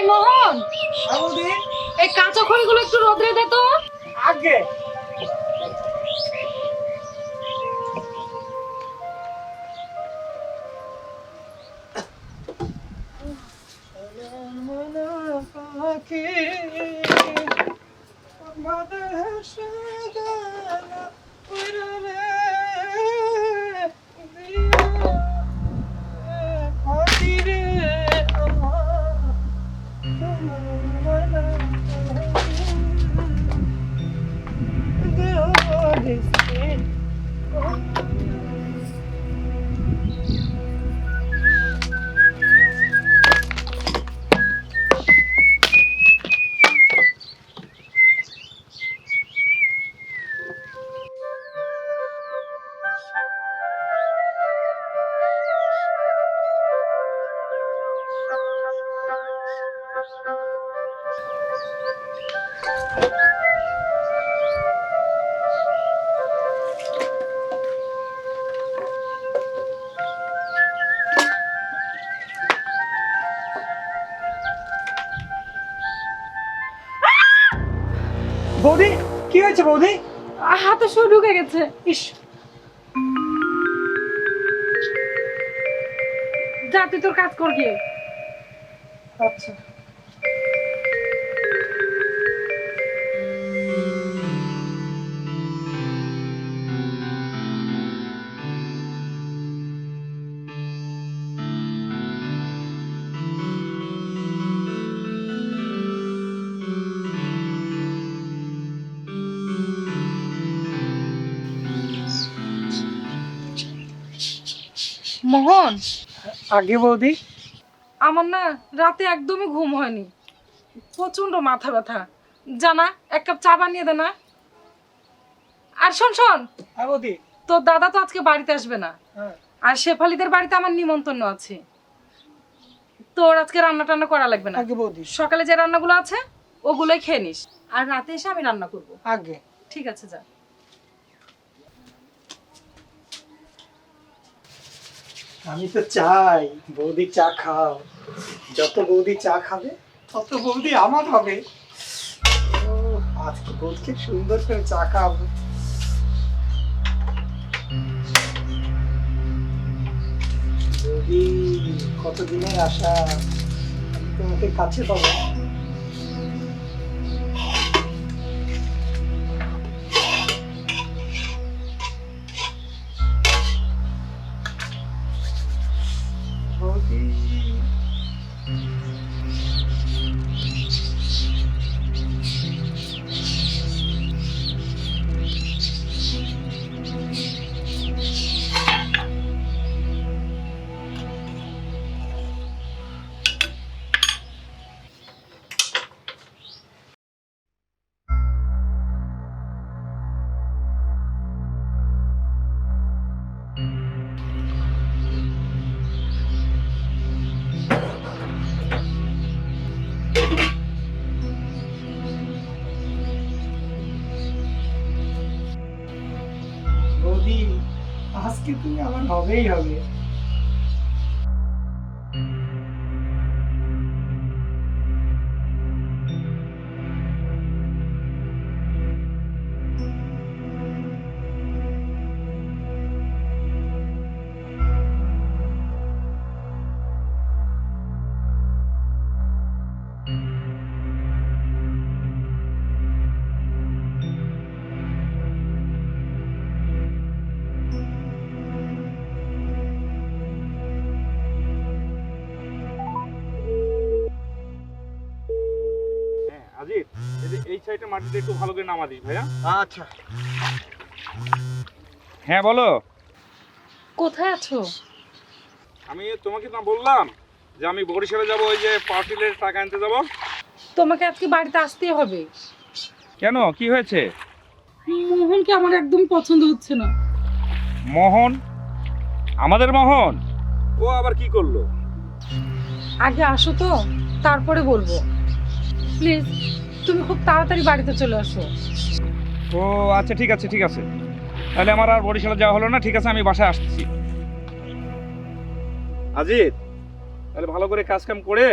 এই মোহন এই কাঁচা খড়িগুলো একটু রোদ্রে দে তো। আগে। বৌদি? হাতে শুয়ে ঢুকে গেছে। ইস। যা তুই তোর কাজ কর গিয়ে। আচ্ছা। মোহন। আগে বৌদি। আমার না রাতে একদমই ঘুম হয়নি। প্রচণ্ড মাথা ব্যথা। জানা এক কাপ চা বানিয়ে দে না। আর শোন শোন। হ্যাঁ বৌদি। তোর দাদা তো আজকে বাড়িতে আসবে না। হ্যাঁ। আর শেফালিদের বাড়িতে আমার নিমন্ত্রণ আছে। তোর আজকে রান্না টান্না করা লাগবে না। আগে বৌদি। সকালে যে রান্নাগুলো আছে ওগুলোই খেয়ে নিস। আর রাতে এসে আমি রান্না করব। আগে। ঠিক আছে যা। আমি তো চাই, বৌদি চা খাও। যত বৌদি চা খাবে, তত বৌদি আমার হবে। আজকে বৌদিকে সুন্দর করে চা খাওয়াবো। বৌদি কতদিনের আশা? তোমাকে কাছে পাবো। আজকে তুমি আমার হবেই হবে। এই সাইডে মাটিটা একটু ভালো করে নামা দিস ভাইয়া। আচ্ছা। হ্যাঁ বলো। কোথায় আছো? আমি তোমাকে না বললাম যে আমি বরিশালে যাব ওই যে পার্টিলের টাকা আনতে যাব। তোমাকে আজকে বাড়িতে আসতেই হবে। কেন? কি হয়েছে? মোহনকে আমার একদম পছন্দ হচ্ছে না। মোহন? আমাদের মোহন? ও আবার কি করল? আগে আসো তো তারপরে বলব। প্লিজ। তুমি খুব তাড়াতাড়ি বাড়িতে চলে আসো। ও আচ্ছা ঠিক আছে ঠিক আছে। তাহলে আমার আর বরিশালে যাওয়া হলো না ঠিক আছে আমি বাসায় আসছি। আজিত তাহলে ভালো করে কাজ কাম করে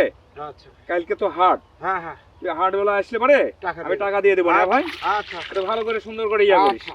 আচ্ছা। কালকে তো হাট। হ্যাঁ হ্যাঁ। তুই হাট বেলা আসলে পরে টাকা আমি টাকা দিয়ে দেবো না ভাই? আচ্ছা। এটা ভালো করে সুন্দর করে ইয়া করিস।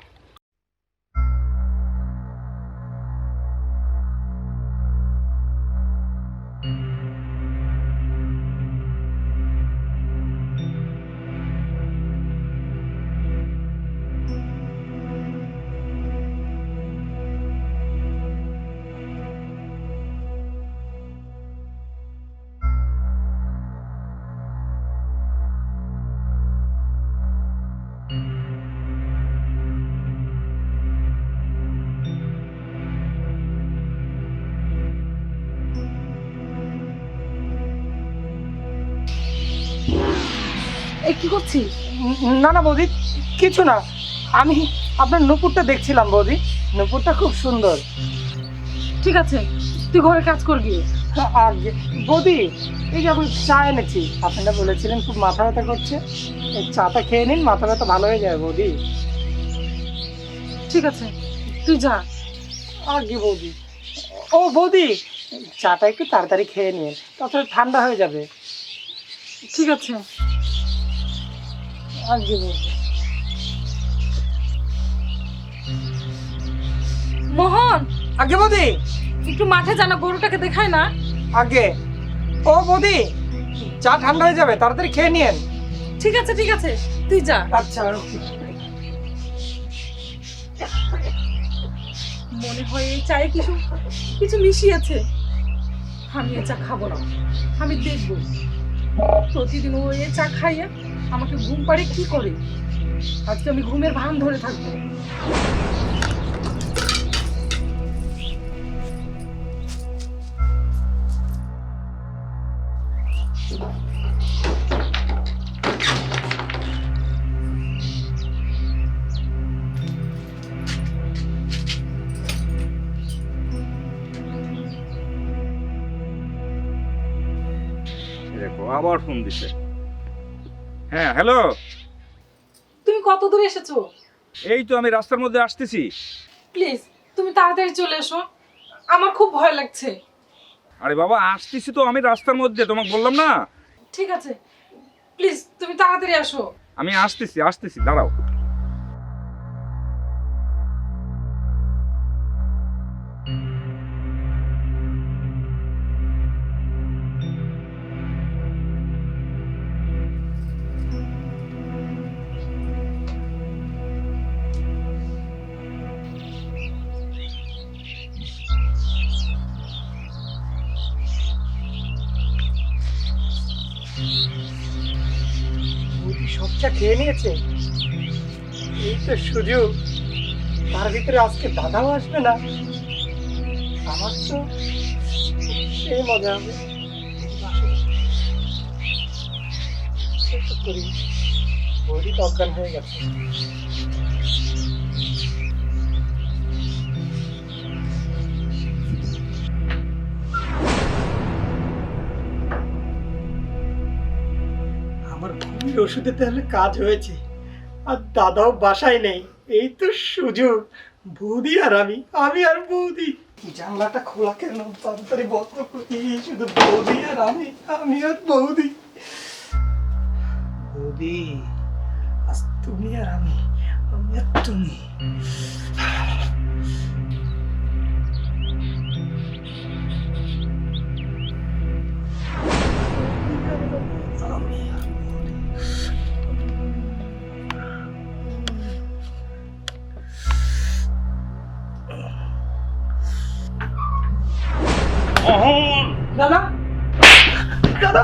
কি করছিস? না না বৌদি কিছু না। আমি আপনার নুপুরটা দেখছিলাম বৌদি। নুপুরটা খুব সুন্দর। ঠিক আছে তুই ঘরে কাজ করবি। গিয়ে আর বৌদি এই যে আমি চা এনেছি। আপনারা বলেছিলেন খুব মাথা ব্যথা করছে। এই চাটা খেয়ে নিন মাথা ব্যথা ভালো হয়ে যায় বৌদি। ঠিক আছে তুই যা। আর কি বৌদি? ও বৌদি চাটা একটু তাড়াতাড়ি খেয়ে নিন তাছাড়া ঠান্ডা হয়ে যাবে। ঠিক আছে। আর কি বৌদি মোহন আগে বৌদি। একটু মাঠে জানা গরুটাকে দেখায় না। আগে। ও বৌদি চা ঠান্ডা হয়ে যাবে তাড়াতাড়ি খেয়ে নিন ঠিক আছে ঠিক আছে তুই যা। আচ্ছা মনে হয় এই চায়ে কিছু কিছু মিশিয়েছে। আমি এ চা খাব না আমি দেখব। প্রতিদিন ও এ চা খাইয়ে আমাকে ঘুম পাড়ে কি করে? আজকে আমি ঘুমের ভান ধরে থাকব। দেখো, আবার ফোন দিছে। হ্যাঁ হ্যালো তুমি কত দূর এসেছ? এই তো আমি রাস্তার মধ্যে আসতেছি। প্লিজ তুমি তাড়াতাড়ি চলে এসো। আমার খুব ভয় লাগছে। আরে বাবা আসতেছি তো আমি রাস্তার মধ্যে তোমাকে বললাম না? ঠিক আছে। প্লিজ তুমি তাড়াতাড়ি আসো। আমি আসতেছি আসতেছি দাঁড়াও। বৌদি সব চা খেয়ে নিয়েছে? এই তো তার ভিতরে আজকে দাদাও আসবে না। আমার তো সেই মজা। হবে করি। বডি অজ্ঞান হয়ে গেছে। আমার ঘুমের ওষুধে তাহলে কাজ হয়েছে। আর দাদাও বাসায় নেই। এই তো সুযোগ। বৌদি আর আমি। আমি আর বৌদি। জানলাটা খোলা কেন? তাড়াতাড়ি বন্ধ করি। শুধু বৌদি আর আমি। আমি আর বৌদি। বৌদি, আজ তুমি আর আমি। আমি আর তুমি। দাদা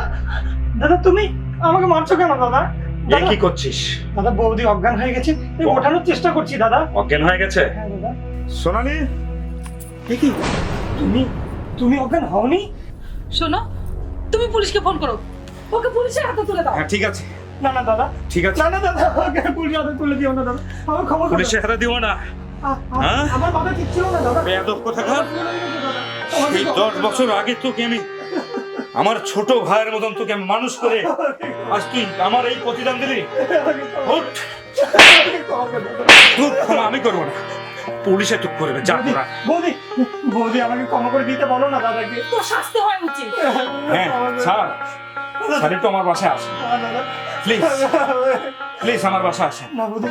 দাদা তুমি আমাকে মারছো কেন দাদা? এ কি করছিস? দাদা বৌদি অজ্ঞান হয়ে গেছে। এই ওঠানোর চেষ্টা করছি দাদা। অজ্ঞান হয়ে গেছে? হ্যাঁ দাদা। সোনালি? এ কি? তুমি তুমি অজ্ঞান হওনি? শোনো তুমি পুলিশকে ফোন করো। ওকে পুলিশের হাতে তুলে দাও। হ্যাঁ ঠিক আছে। না না দাদা। ঠিক আছে। না না দাদা পুলিশ হাতে তুলে দিও না দাদা। আমার ক্ষমা করে পুলিশে হাতে দিও না। দাও। আ- আ- হ্যাঁ? আমার ঠিক ছিল না দাদা। বেয়াদব এই দশ বছর আগে তোকে আমি আমার ছোট ভাইয়ের মতন তোকে আমি মানুষ করে আজ তুই আমার এই প্রতিদান দিলি? আমি করব না। পুলিশে তুই করবে যা। তোরা বৌদি বৌদি আমাকে ক্ষমা করে দিতে বলো না দাদাকে। তোর শাস্তি হওয়া উচিত। হ্যাঁ স্যার স্যার একটু আমার বাসায় দাদা। প্লিজ প্লিজ আমার বাসায় আসেন না বৌদি।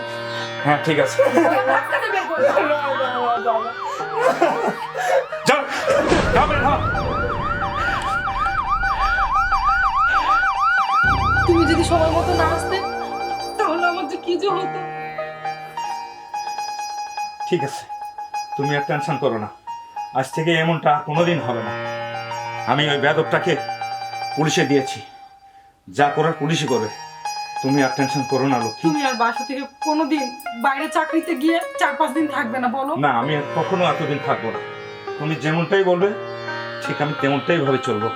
হ্যাঁ ঠিক আছে। ওরা রাস্তাতে বের করে দাও। না, না, না, দাদা। যাও যাও বের হও। তুমি যদি সময় মতো না আসতে তাহলে আমার যে কি যে হতো। ঠিক আছে তুমি আর টেনশন করো না। আজ থেকে এমনটা কোনোদিন হবে না। আমি ওই বেদকটাকে পুলিশে দিয়েছি। যা করার পুলিশই করবে। তুমি আর টেনশন করো না লক্ষ্মী। তুমি আর বাসা থেকে কোনোদিন বাইরে চাকরিতে গিয়ে চার পাঁচ দিন থাকবে না বলো। না আমি আর কখনো এতদিন থাকব না। তুমি যেমনটাই বলবে ঠিক আমি তেমনটাই ভাবে চলবো।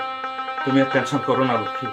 তুমি আর টেনশন করো না লক্ষ্মী।